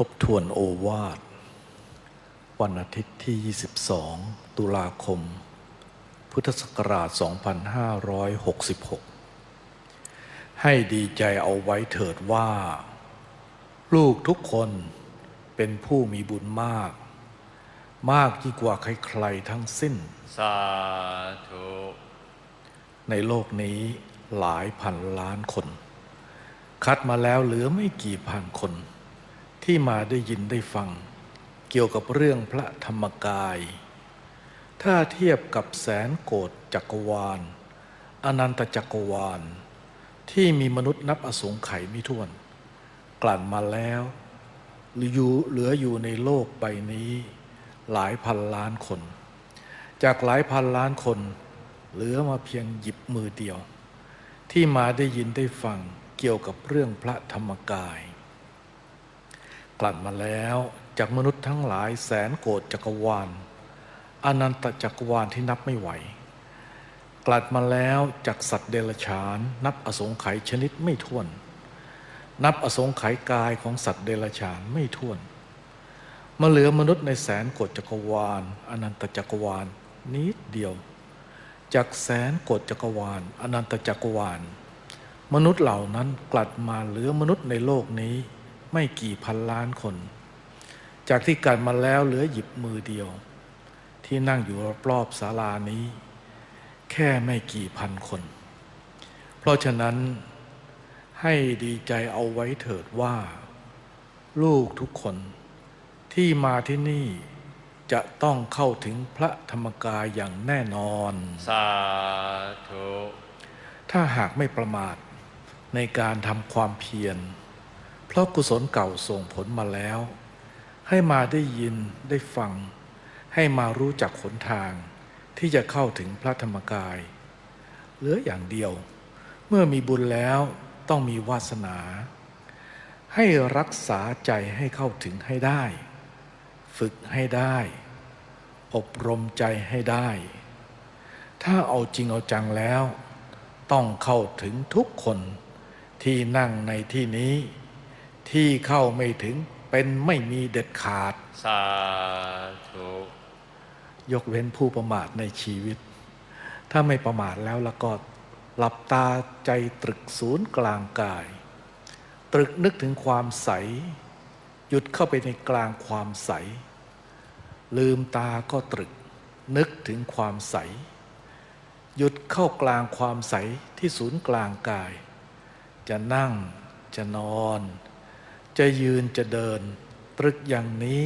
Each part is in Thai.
ทบทวนโอวาท วันอาทิตย์ที่ 22 ตุลาคม พุทธศักราช 2566 ให้ดีใจเอาไว้เถิดว่า ลูกทุกคนเป็นผู้มีบุญมาก มากยิ่งกว่าใครๆทั้งสิ้น สาธุ ในโลกนี้หลายพันล้านคน คัดมาแล้วเหลือไม่กี่พันคน ที่มาได้ยินได้ฟัง เกี่ยวกับเรื่องพระธรรมกาย ถ้าเทียบกับแสนโกฏจักรวาล อนันตจักรวาล ที่มีมนุษย์นับอสงไขยไม่ถ้วน กลั่นมาแล้วหลืออยู่เหลืออยู่ในโลกใบนี้ หลายพันล้านคน จากหลายพันล้านคน เหลือมาเพียงหยิบมือเดียว ที่มาได้ยินได้ฟังเกี่ยวกับเรื่องพระธรรมกาย กลั่นมาแล้วจากมนุษย์ทั้งหลายแสนโกฏจักรวาลอนันตจักรวาลที่นับไม่ไหว กลัดมาแล้วจากสัตว์เดรัจฉาน นับอสงไขยชนิดไม่ถ้วน นับอสงไขยกายของสัตว์เดรัจฉานไม่ถ้วนมาเหลือมนุษย์ในแสนโกฏจักรวาลอนันตจักรวาลนิดเดียวจากแสนโกฏจักรวาลอนันตจักรวาล มนุษย์เหล่านั้นกลัดมาเหลือมนุษย์ในโลกนี้ ไม่กี่พันล้านคน จากที่กัดมาแล้วเหลือหยิบมือเดียว ที่นั่งอยู่รอบๆศาลานี้ แค่ไม่กี่พันคน เพราะฉะนั้นให้ดีใจเอาไว้เถิดว่า ลูกทุกคนที่มาที่นี่จะต้องเข้าถึงพระธรรมกายอย่างแน่นอน สาธุ ถ้าหากไม่ประมาทในการทำความเพียร เพราะกุศลเก่าส่งผลมาแล้ว ให้มาได้ยินได้ฟัง ให้มารู้จักหนทาง ที่จะเข้าถึงพระธรรมกาย เหลืออย่างเดียว เมื่อมีบุญแล้วต้องมีวาสนา ให้รักษาใจให้เข้าถึงให้ได้ ฝึกให้ได้ อบรมใจให้ได้ ถ้าเอาจริงเอาจังแล้ว ต้องเข้าถึงทุกคนที่นั่งในที่นี้ ที่เข้าไม่ถึงเป็นไม่มีเด็ดขาด สาธุยกเว้นผู้ประมาทในชีวิต ถ้าไม่ประมาทแล้วแล้วก็หลับตาใจตรึกศูนย์กลางกาย ตรึกนึกถึงความใส หยุดเข้าไปในกลางความใส ลืมตาก็ตรึก นึกถึงความใส หยุดเข้ากลางความใสที่ศูนย์กลางกาย จะนั่งจะนอน จะยืนจะเดิน ตรึกอย่างนี้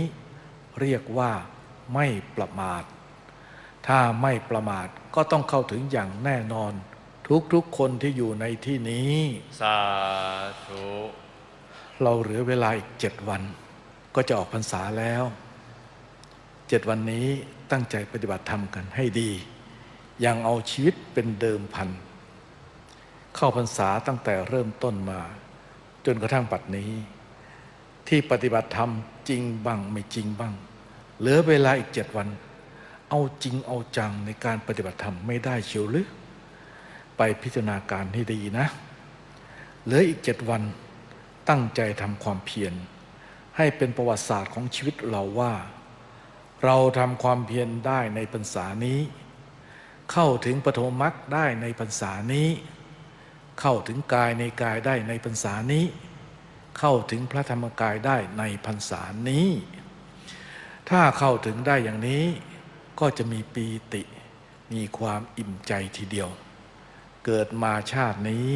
เรียกว่าไม่ประมาท ถ้าไม่ประมาทก็ต้องเข้าถึงอย่างแน่นอน ทุกๆคนที่อยู่ในที่นี้ สาธุเราเหลือเวลาอีกเจ็ดวัน ก็จะออกพรรษาแล้วเจ็ดวันนี้ตั้งใจปฏิบัติธรรมกันให้ดี ยังเอาชีวิตเป็นเดิมพัน เข้าพรรษาตั้งแต่เริ่มต้นมา จนกระทั่งปัดนี้ ที่ปฏิบัติธรรมจริงบ้างไม่จริงบ้าง เหลือเวลาอีกเจ็ดวัน เอาจริงเอาจังในการปฏิบัติธรรมไม่ได้เชียวหรือ ไปพิจารณาการให้ดีนะ เหลืออีกเจ็ดวันตั้งใจทำความเพียรให้เป็นประวัติศาสตร์ของชีวิตเราว่า เราทำความเพียรได้ในพรรษานี้ เข้าถึงปฐมมรรคได้ในพรรษานี้ เข้าถึงกายในกายได้ในพรรษานี้ เข้าถึงพระธรรมกายได้ในพรรษานี้ ถ้าเข้าถึงได้อย่างนี้ก็จะมีปีติ มีความอิ่มใจทีเดียว เกิดมาชาตินี้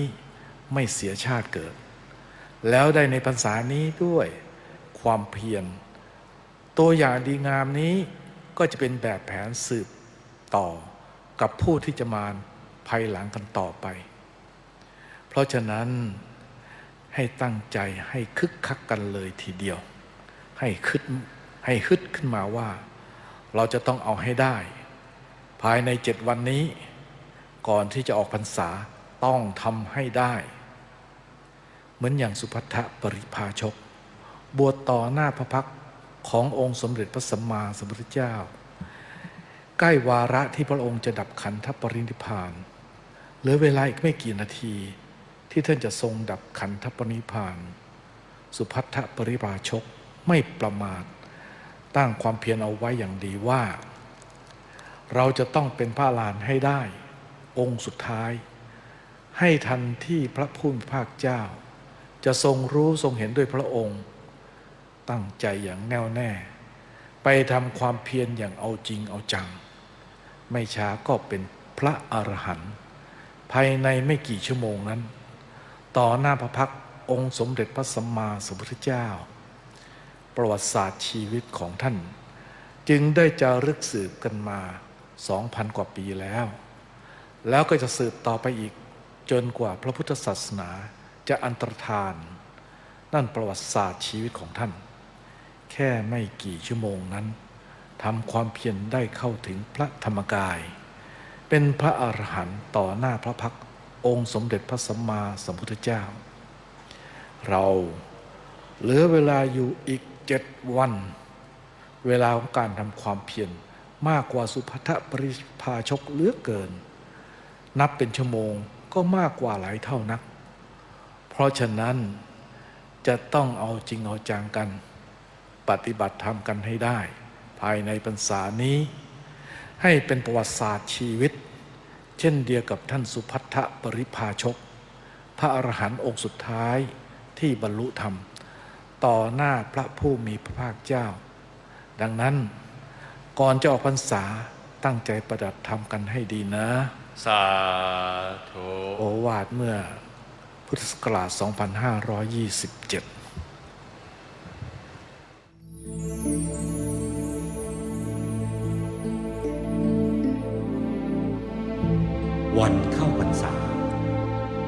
ไม่เสียชาติเกิด แล้วได้ในพรรษานี้ด้วยความเพียรตัวอย่างดีงามนี้ก็จะเป็นแบบแผนสืบต่อกับผู้ที่จะมาภายหลังกันต่อไป เพราะฉะนั้น ให้ตั้งใจให้คึกคักกันเลยทีเดียว ให้คึดให้ฮึดขึ้นมาว่า เราจะต้องเอาให้ได้ ภายในเจ็ดวันนี้ ก่อนที่จะออกพรรษาต้องทำให้ได้ เหมือนอย่างสุภัททปริภาชก บวชต่อหน้าพระพักขององค์สมเด็จพระสัมมาสัมพุทธเจ้า ใกล้วาระที่พระองค์จะดับขันธปรินิพานเหลือเวลาอีกไม่กี่นาที ที่ท่านจะทรงดับขันธปรินิพาน สุพัทธปริภาชกไม่ประมาท ตั้งความเพียรเอาไว้อย่างดีว่า เราจะต้องเป็นพระอรหันให้ได้ องค์สุดท้าย ให้ทันที่พระผู้มีภาคเจ้า จะทรงรู้ทรงเห็นด้วยพระองค์ ตั้งใจอย่างแน่วแน่ ไปทำความเพียรอย่างเอาจริงเอาจัง ไม่ช้าก็เป็นพระอรหันต์ภายในไม่กี่ชั่วโมงนั้น ต่อหน้าพระพักตร์องค์สมเด็จพระสัมมาสัมพุทธเจ้า ประวัติศาสตร์ชีวิตของท่าน จึงได้จารึกสืบกันมาสองพันกว่าปีแล้ว แล้วก็จะสืบต่อไปอีกจนกว่าพระพุทธศาสนาจะอันตรธาน นั่นประวัติศาสตร์ชีวิตของท่าน แค่ไม่กี่ชั่วโมงนั้นทำความเพียรได้เข้าถึงพระธรรมกาย เป็นพระอรหันต์ต่อหน้าพระพักตร์ องค์สมเด็จพระสัมมาสัมพุทธเจ้า เราเหลือเวลาอยู่อีกเจ็ดวัน เวลาของการทำความเพียรมากกว่าสุภัทปริภาชกเลือเกิน นับเป็นชั่วโมงก็มากกว่าหลายเท่านัก เพราะฉะนั้นจะต้องเอาจริงเอาจังกัน ปฏิบัติธรรมกันให้ได้ ภายในพรรษานี้ ให้เป็นประวัติศาสตร์ชีวิต เช่นเดียวกับท่านสุพัทธปริภาชก พระอรหันต์องค์สุดท้ายที่บรรลุธรรม ต่อหน้าพระผู้มีพระภาคเจ้า ดังนั้นก่อนจะออกพรรษาตั้งใจประดับธรรมกันให้ดีนะ สาธุโอวาทเมื่อพุทธศักราช 2527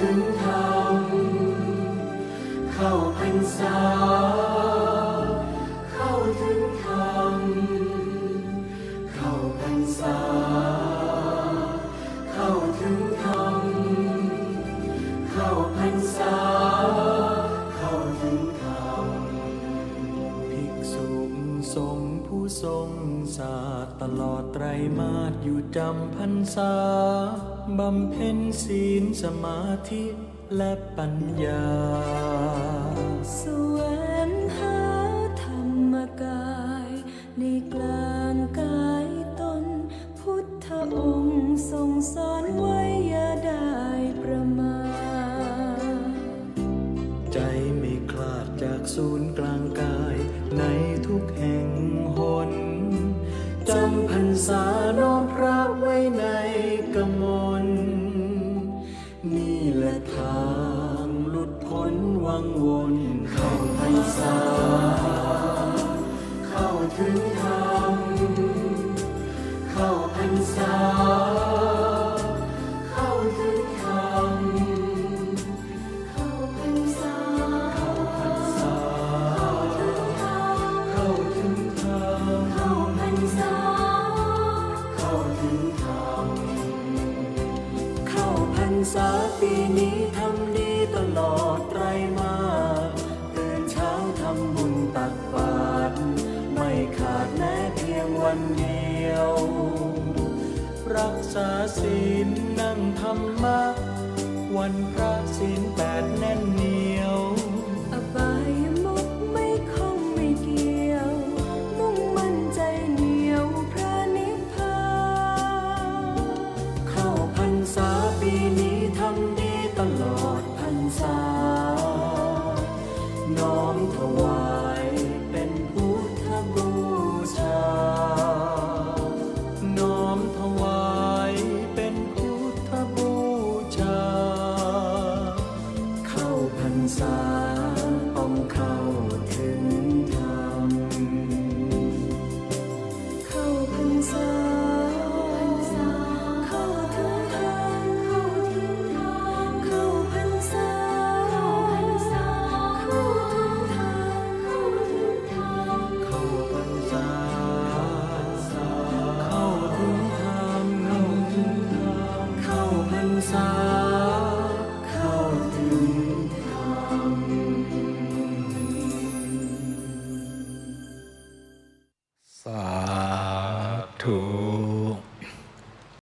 ถึงธรรมเข้าพรรษา เข้าถึงธรรมเข้าพรรษา เข้าถึงธรรมเข้าพรรษา เข้าถึงธรรมภิกษุสงฆ์ผู้ทรงศาสตร์ตลอดไตรมาสอยู่จำพรรษา บำเพ็ญศีลสมาธิและปัญญา สวงหาธรรมกาย ในกลางกายตน พุทธองค์ทรงสอนไว้ ละทางหลุดพ้นวังวนเข้าพรรษาเข้าถึงธรรมเข้าพรรษาเข้า ปีนี้ทำดีตลอดไตรมาสตื่นเช้าทำบุญตักบาตรไม่ขาดแม้เพียงวันเดียว รักษาศีลนั่งธรรมะวันพระศีลแปดแน่นเหนียว ต้